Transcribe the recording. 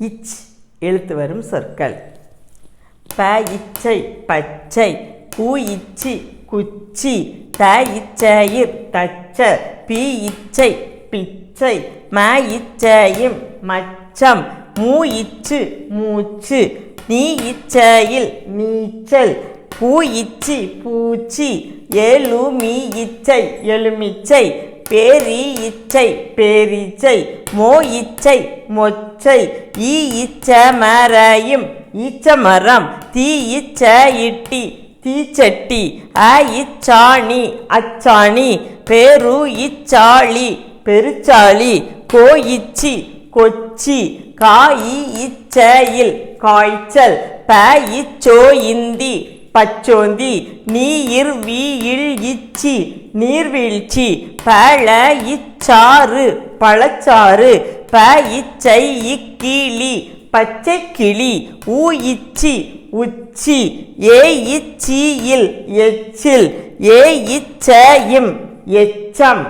இச் எழுத்து வரும் சொற்கள். ப இச்சை பச்சை பூ இச்சி குச்சி த இச்சயிர் தச்ச பி இச்சை பிச்சை ம இச்சையும் மச்சம் மூ இச்சு மூச்சு நீ இச்சையில் நீச்சல் பூ இச்சி பூச்சி எலுமி இச்சை எலுமிச்சை பேரி இச்சை பேரிச்சை மோ இச்சை மொச்சை ஈ இச்ச மரையும் ஈச்ச மரம் தீ இச்ச இட்டி தீச்சட்டி அ இச்சாணி அச்சாணி பேரு இச்சாளி பெருச்சாளி கோ இச்சி கொச்சி காயி இச்சையில் காய்ச்சல் ப இச்சோ இந்தி. பச்சோந்தி நீர் வீயில் இச்சி நீர்வீழ்ச்சி பழ இச்சாறு பழச்சாறு ப இச்சை இக்கீழி பச்சை கிளி ஊ இச்சி உச்சி ஏ இச்சியில் எச்சில் ஏ இச்சையும் எச்சம்.